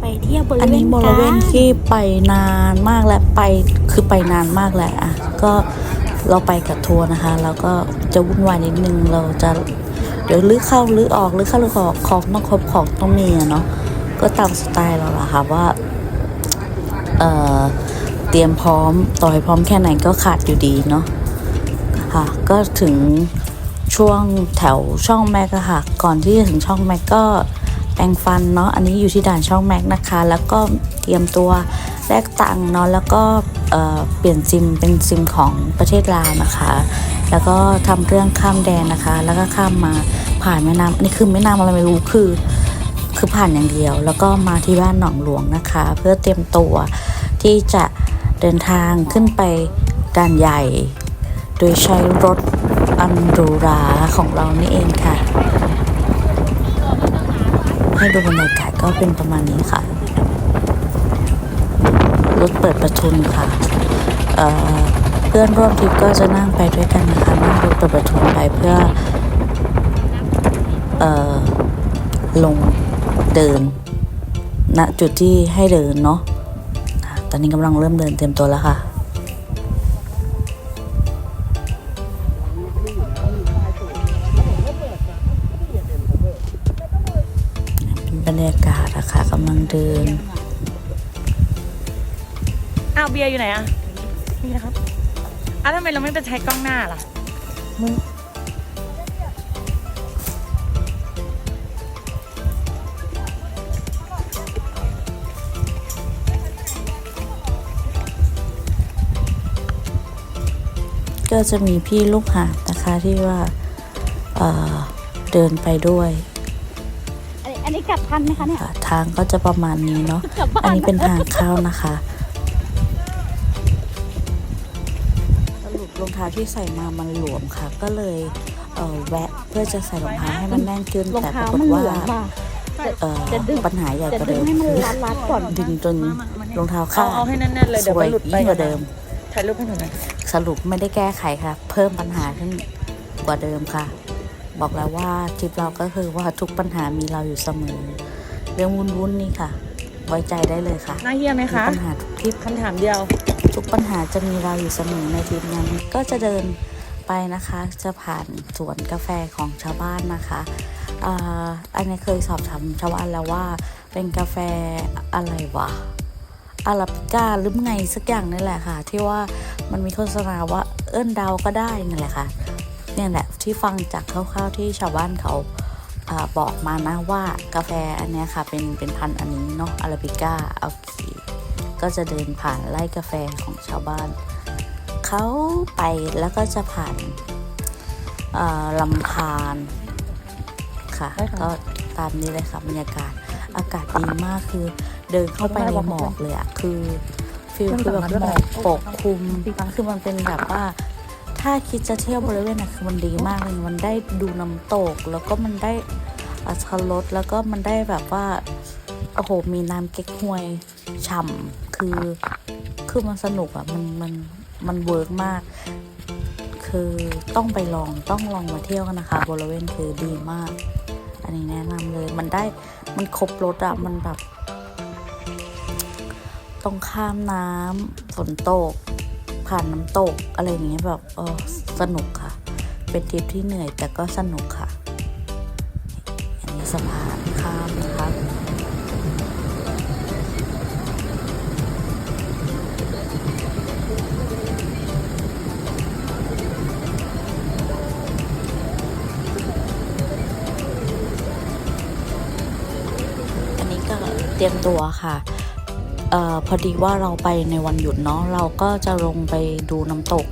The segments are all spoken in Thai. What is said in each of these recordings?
ไปเที่ยวบริเวณอันนี้บริเวณที่ไปนานมากและไปคือไปนานมากแหละอะก็เราไปกับทัวร์นะคะ แล้วก็จะวุ่นวายนิดนึงเราจะเดี๋ยวลื้อเข้าลื้อออกลื้อเข้าลื้อออกของต้องครบของต้องมีอะเนาะก็ตามสไตล์เราละค่ะว่าเอ่อเตรียมพร้อมต่อให้พร้อมแค่ไหนก็ขาดอยู่ดีเนาะค่ะก็ถึงช่วงแถวช่องแม็กะค่ะก่อนที่จะถึงช่องแม็กก็ แปรงฟันเนาะอันนี้อยู่ที่ด่านช่องแม็กนะคะ แล้วก็เตรียมตัวแลกตังค์เนาะแล้วก็เเปลี่ยนซิมเป็นซิมของประเทศลาวนะคะ แล้วก็ทำเรื่องข้ามแดนนะคะ แล้วก็ข้ามมาผ่านแม่น้ำอันนี้คือแม่น้ำอะไรไม่รู้คือ คือผ่านอย่างเดียว แล้วก็มาที่บ้านหนองหลวงนะคะ เพื่อเตรียมตัวที่จะเดินทางขึ้นไปด่านใหญ่ โดยใช้รถอันหรูราของเรานี่เองค่ะ ให้ดูบรรยากาศก็เป็นประมาณนี้ค่ะ รถเปิดประทุนค่ะเอ่อเพื่อนร่วมทริปก็จะนั่งไปด้วยกันนะคะนั่งรถเปิดประทุนไปเพื่อเอ่อลงเดินณจุดที่ให้เดินเนาะอะตอนนี้กำลังเริ่มเดินเตรียมตัวแล้วค่ะ รรยากาศอะค่ะกำลังเดิน อ้าวเบียร์อยู่ไหนอะนี่นะครับอ้าวทำไมเราไม่ไปใช้กล้องหน้าล่ะก็จะมีพี่ลูกหาบนะคะที่ว่าเอ่อเดินไปด้วย อันนี้อันนี้กลับทันไหมคะเนี่ย ค่ะทางก็จะประมาณนี้เนาะ กลับบ้าน อันนี้เป็นทางเข้านะคะ สรุปรองเท้าที่ใส่มามันหลวมค่ะ ก็เลยเอ่อแวะเพื่อจะใส่รองเท้าให้มันแน่นขึ้น รองแต่ปเท้ารากฏมันหลว่าวมว่ะเอ่อจะดึง ปัญหาใหญ่จะกว่าดึเดิงมให้มันคือรัดรัดๆก่อน ดึงจนรองเท้าเอาขาดเอาให้แน่นๆเลยสเดี๋ยววมัยนหลุดไปยิ่งกว่าเดิม ถ่ายรูปให้หนูหน่อย สรุปไม่ได้แก้ไขค่ะ เพิ่มปัญหาขึ้นกว่าเดิมค่ะ บอกแล้วว่าทริปเราก็คือว่าทุกปัญหามีเราอยู่เสมอ เรื่องวุ่นๆนี่ค่ะ ไว้ใจได้เลยค่ะน่าเฮียไหมมีคะปัญหาทุกทริปคำถามเดียว ทุกปัญหาจะมีเราอยู่เสมอในทริปนั้น ก็จะเดินไปนะคะ จะผ่านสวนกาแฟของชาวบ้านนะคะอ่าอันนี้เคยสอบถามชาวบ้านแล้วว่า เป็นกาแฟอะไรวะอาราบิก้าหรือไงสักอย่างนี่แหละค่ะ ที่ว่ามันมีโฆษณาว่าเอิ้นดาวก็ได้นั่นแหละค่ะ เนี่ยแหละที่ฟังจากคร่าวๆที่ชาวบ้านเขาอาบอกมานะว่ากาแฟอันเนี้ยค่ะเป็นเป็นพันธุ์อันนี้เนาะอาราบิก้าเอาขีก็จะเดินผ่านไร่กาแฟของชาวบ้าน เขาไปแล้วก็จะผ่านเอ่อลำธารค่ะได้ค่ะก็ตามนี้เลยค่ะบรรยากาศอากาศดีมากคือเดินเข้าไปในหมอกเลยอะคือฟิลคือแบบหมอกปกคลุมคือมันเป็นแบบว่า ถ้าคิดจะเที่ยวบริเวณน่ะคือมันดีมากเลยมันได้ดูน้ำตก แล้วก็มันได้อัชรสแล้วก็มันได้แบบว่าโอ้โหมีน้ำเก๊กฮวยฉ่ำคือ คือมันสนุกอะมันมันมันเวิร์กมาก คือต้องไปลองต้องลองมาเที่ยวกันนะคะ บริเวณคือดีมาก อันนี้แนะนำเลยมันได้มันครบรถอะมันแบบต้องข้ามน้ำฝนตก ผ่านน้ำตกอะไรอย่างเงี้ยแบบเออสนุกค่ะ เป็นทริปที่เหนื่อยแต่ก็สนุกค่ะ อันนี้สะพานข้ามนะคะอันนี้ก็เตรียมตัวค่ะ ออพอดีว่าเราไปในวันหยุดเนาะเราก็จะลงไปดูน้ำตก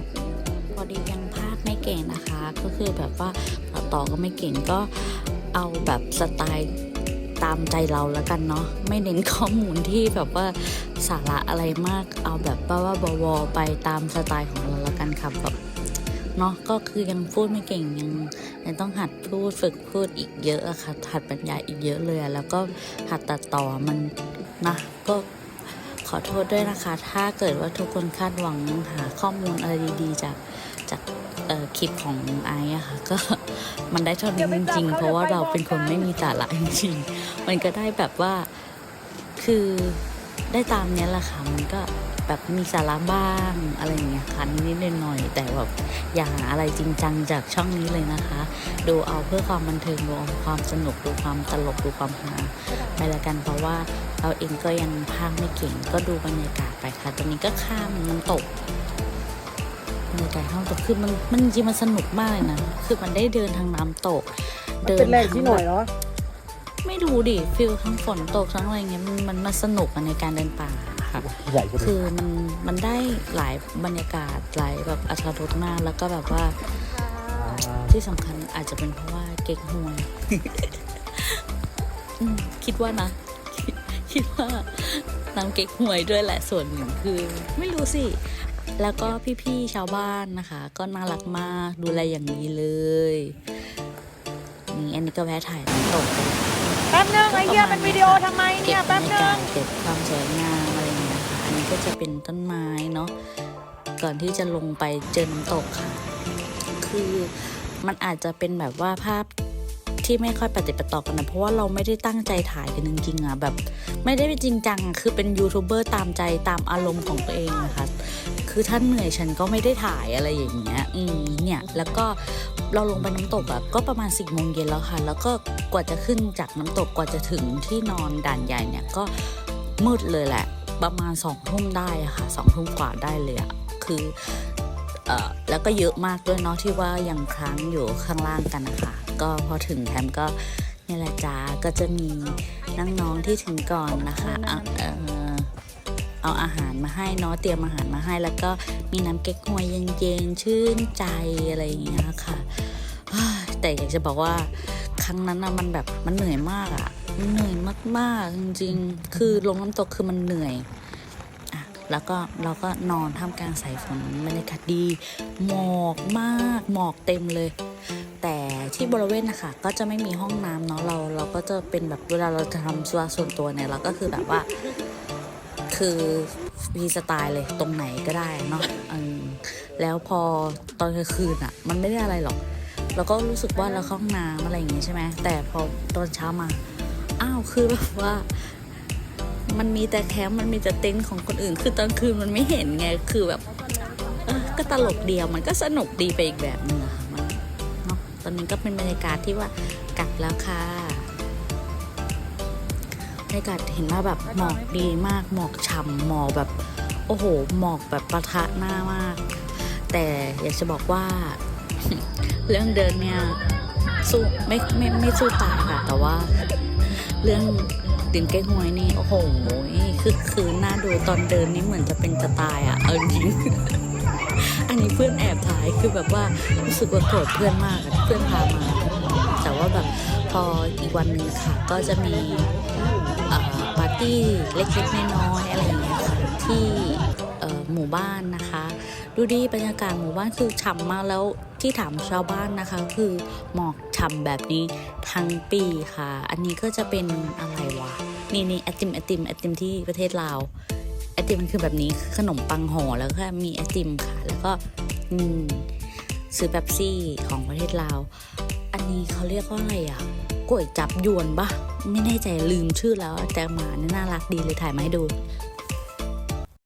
พอดียังพากไม่เก่งนะคะ ก็คือแบบว่าต่อต่อก็ไม่เก่งก็เอาแบบสไตล์ตามใจเราแล้วกันเนาะไม่เน้นข้อมูลที่แบบว่าสาระอะไรมาก เอาแบบว่าว่าบวๆไปตามสไตล์ของเราแล้วกันครับแบบเนาะก็คือยังพูดไม่เก่งยังยังต้องหัดพูดฝึกพูดอีกเยอะอะค่ะหัดบรรยายอีกเยอะเลยแล้วก็หัดตัดต่อมันนะก็ ขอโทษด้วยนะคะ ถ้าเกิดว่าทุกคนคาดหวังหาข้อมูลอะไรดีๆ จากจากเอ่อคลิปของไอซ์อะค่ะก็มันได้เท่านี้จริงๆ เพราะว่าเราเป็นคนไม่มีสาระจริงๆ มันก็ได้แบบว่าคคือได้ตามเนี้ยแหละค่ะ มันก็แบบมีสาระบ้างอะไรอย่างเงี้ยค่ะนิดๆหน่อยๆแต่แบบอย่าหาอะไรจริงจังจากช่องนี้เลยนะคะ ดูเอาเพื่อความบันเทิงดูเอาความสนุกดูความตลกดูความฮาไปละกันเพราะว่า เราเองก็ยังพากย์ไม่เก่งก็ดูบรรยากาศไปค่ะตอนนี้ก็ข้ามมันำตกบรรยากาศข้ามน้ำตกคือมันมันจริงๆมันสนุกมากเลยนะคือมันได้เดินทางน้ำตกเป็นแรงที่หน่อยทั้งแบบเนาะไม่รู้ดิฟิลทั้งฝนตกทั้งอะไรเงี้ยมันมันมันสนุกอะในการเดินป่าค่ะใหญ่กว่าคือมันมันได้หลายบรรยากาศหลายแบบอัตรสมากแล้วก็แบบว่าที่สำคัญอาจจะเป็นเพราะว่าเก๊กฮวยอืมคิดว่านะ คิดคิดว่าน้ำเก๊กฮวยด้วยแหละส่วนหนึ่งคือ ไม่รู้สิ แล้วก็พี่ๆชาวบ้านนะคะ ก็น่ารักมากดูแลอย่างดีเลยนี่อันนี้ก็แวะถ่ายน้ำตกไปแป๊บนึงไอ้เหี้ยเป็นวิดีโอทำไมเนี่ยก็แป๊บประมาณนึงเก็บความสวยงามอะไรอย่างเงี้ยค่ะอันนี้ก็จะเป็นต้นไม้เนาะก่อนที่จะลงไปเจอน้ำตกค่ะ คือมันอาจจะเป็นแบบว่าภาพ ที่ไม่ค่อยปฏิปต่อกันนะเพราะว่าเราไม่ได้ตั้งใจถ่ายกันจริงๆอะแบบ ไม่ได้จริงจังอะคือเป็นยูทูบเบอร์ตามใจตามอารมณ์ของตัวเองนะคะคือถ้าเหนื่อยฉันก็ไม่ได้ถ่ายอะไรอย่างเงี้ยอืมเนี่ยแล้วก็เราลงไปน้ำตกแบบก็ประมาณสี่โมงเย็นแล้วค่ะ แล้วก็กว่าจะขึ้นจากน้ำตกกว่าจะถึงที่นอนด่านใหญ่เนี่ยก็มืดเลยแหละ ประมาณสองทุ่มได้ค่ะสองทุ่มกว่าได้เลยอะคือเออแล้วก็เยอะมากด้วยเนาะที่ว่ายังค้างอยู่ข้างล่างกันนะคะ ก็พอถึงแคมป์ก็นี่แหละจ้าก็จะมีน้องๆที่ถึงก่อนนะคะอะเออเอาอาหารมาให้เนาะเตรียมอาหารมาให้ แล้วก็มีน้ำเก๊กฮวยเย็นๆชื่นใจอะไรอย่างเงี้ยค่ะแต่อยากจะบอกว่าครั้งนั้นนะมันแบบมันเหนื่อยมากอะเหนื่อยมากๆจริงๆคือลงน้ำตกคือมันเหนื่อยอะแล้วก็เราก็นอนท่ามกลางสายฝนบรรยากาศดี หมอกมาก หมอกเต็มเลย ที่บริเวณนะคะก็จะไม่มีห้องน้ำเนาะเราเราก็จะเป็นแบบเวลาเราจะทำส่วนส่วนตัวเนี่ยเราก็คือแบบว่า คือฟรีสไตล์เลยตรงไหนก็ได้เนาะแล้วพอตอนกลางคืนอะ่ะ มันไม่ได้อะไรหรอกเราก็รู้สึกว่าเราเข้าห้องน้ำอะไรอย่างงี้ใช่ไหมแต่พอตอนเช้ามาอ้าวคือแบบว่ามันมีแต่แคมป์มันมีแต่เต็นท์ของคนอื่น คือตอนคืนมันไม่เห็นไง คือแบบก็ตลกเดียวมันก็สนุกดีไปอีกแบบนึงอะ อนนี้ก็เป็นบรรยากาศที่ว่ากลับแล้วค่ะบรรยากาศเห็นว่าแบบหมอกดีมากหมอกฉ่ำหมอกแบบ โอ้โห หมอกแบบประทะหน้ามาก แต่อยากจะบอกว่า เรื่องเดินเนี่ยสู้ไม่ไม่ไม่สู้ตายค่ะ แต่ว่าเรื่องดินเก้งหวยนี่โอ้โหคือคือหน้าดูตอนเดินนี่เหมือนจะเป็นจะตายอะ่ะ เอาจริง อันนี้เพื่อนแอบถ่ายคือแบบว่ารู้สึกว่าโกรธเพื่อนมากอะเพื่อนพามา แต่ว่าแบบพออีกวันหนึ่งค่ะ ก็จะมีปาร์ตี้เล็กๆน้อยๆอะไรอย่างเงี้ยค่ะที่หมู่บ้านนะคะ ดูดีบรรยากาศหมู่บ้านคือฉ่ำมากแล้วที่ถามชาวบ้านนะคะ คือหมอกฉ่ำแบบนี้ทั้งปีค่ะ อันนี้ก็จะเป็นอะไรวะนี่นี่ไอติมไอติมไอติมที่ประเทศลาว ติมมันคือแบบนี้คือขนมปังห่อแล้วก็มีไอติมค่ะ แล้วก็อืมซื้อแบบซี่ของประเทศลาว อันนี้เขาเรียกว่าอะไรอะก๋วยจับยวนปะไม่แน่ใจลืมชื่อแล้วแต่หมาเนี่ยน่ารักดีเลยถ่ายมาให้ดู